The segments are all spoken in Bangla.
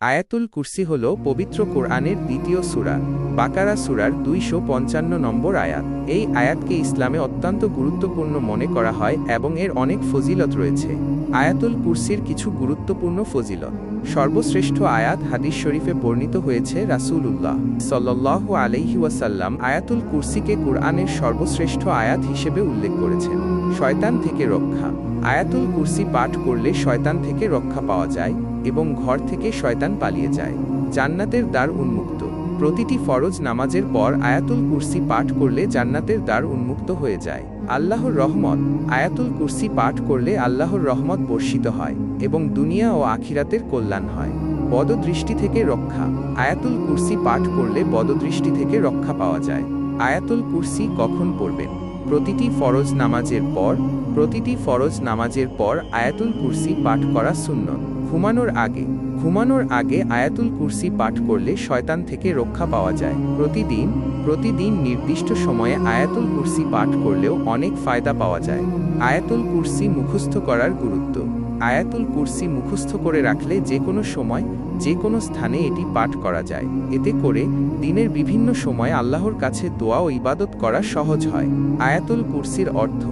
আয়াতুল কুরসি হল পবিত্র কোরআনের দ্বিতীয় সূরা, বাকারা সূরার দুইশো পঞ্চান্ন নম্বর আয়াত। এই আয়াতকে ইসলামে অত্যন্ত গুরুত্বপূর্ণ মনে করা হয় এবং এর অনেক ফজিলত রয়েছে। আয়াতুল কুরসির কিছু গুরুত্বপূর্ণ ফজিলত। সর্বশ্রেষ্ঠ আয়াত হাদিস শরীফে বর্ণিত হয়েছে রাসূলুল্লাহ সাল্লাল্লাহু আলাইহি ওয়াসাল্লাম আয়াতুল কুরসিকে কুরআনের সর্বশ্রেষ্ঠ আয়াত হিসেবে উল্লেখ করেছেন। শয়তান থেকে রক্ষা। আয়াতুল কুরসি পাঠ করলে শয়তান থেকে রক্ষা পাওয়া যায় এবং ঘর থেকে শয়তান পালিয়ে যায়। জান্নাতের দ্বার উন্মুক্ত। প্রতিটি ফরজ নামাজের পর আয়াতুল কুরসি পাঠ করলে জান্নাতের দ্বার উন্মুক্ত হয়ে যায়। আল্লাহর রহমত। আয়াতুল কুরসি পাঠ করলে আল্লাহর রহমত বর্ষিত হয় এবং দুনিয়া ও আখিরাতের কল্যাণ হয়। বদদৃষ্টি থেকে রক্ষা। আয়াতুল কুরসি পাঠ করলে বদদৃষ্টি থেকে রক্ষা পাওয়া যায়। আয়াতুল কুরসি কখন পড়বেন? প্রতিটি ফরজ নামাজের পর, প্রতিটি ফরজ নামাজের পর আয়াতুল কুরসি পাঠ করা শূন্য ঘুমানোর আগে ঘুমানোর আগে আয়াতুল কুরসি পাঠ করলে শয়তান থেকে রক্ষা পাওয়া যায়। প্রতিদিন প্রতিদিন নির্দিষ্ট সময়ে আয়াতুল কুরসি পাঠ করলেও অনেক ফায়দা পাওয়া যায়। আয়াতুল কুরসি মুখস্থ করার গুরুত্ব। আয়াতুল কুরসি মুখস্থ করে রাখলে যে কোনো সময়, যে কোনো স্থানে এটি পাঠ করা যায়। এতে করে দিনের বিভিন্ন সময় আল্লাহর কাছে দোয়া ও ইবাদত করা সহজ হয়। আয়াতুল কুরসির অর্থ।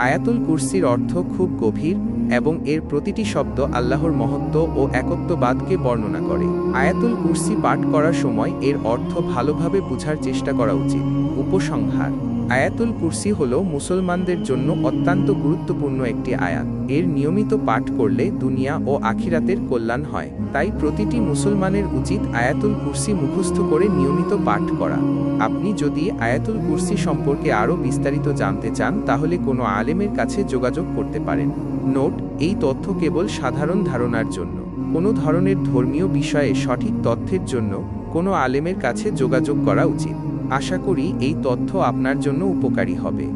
আয়াতুল কুরসির অর্থ খুব গভীর এবং এর প্রতিটি শব্দ আল্লাহর মহত্ব ও একত্ববাদকে বর্ণনা করে। আয়াতুল কুরসি পাঠ করার সময় এর অর্থ ভালোভাবে বোঝার চেষ্টা করা উচিত। উপসংহার। আয়াতুল কুরসি হল মুসলমানদের জন্য অত্যন্ত গুরুত্বপূর্ণ একটি আয়াত। এর নিয়মিত পাঠ করলে দুনিয়া ও আখিরাতের কল্যাণ হয়। তাই প্রতিটি মুসলমানের উচিত আয়াতুল কুরসি মুখস্থ করে নিয়মিত পাঠ করা। আপনি যদি আয়াতুল কুরসি সম্পর্কে আরও বিস্তারিত জানতে চান, তাহলে কোনো আলেমের কাছে যোগাযোগ করতে পারেন। নোট, এই তথ্য কেবল সাধারণ ধারণার জন্য। কোনো ধরনের ধর্মীয় বিষয়ে সঠিক তথ্যের জন্য কোনো আলেমের কাছে যোগাযোগ করা উচিত। আশা করি এই তথ্য আপনার জন্য উপকারী হবে।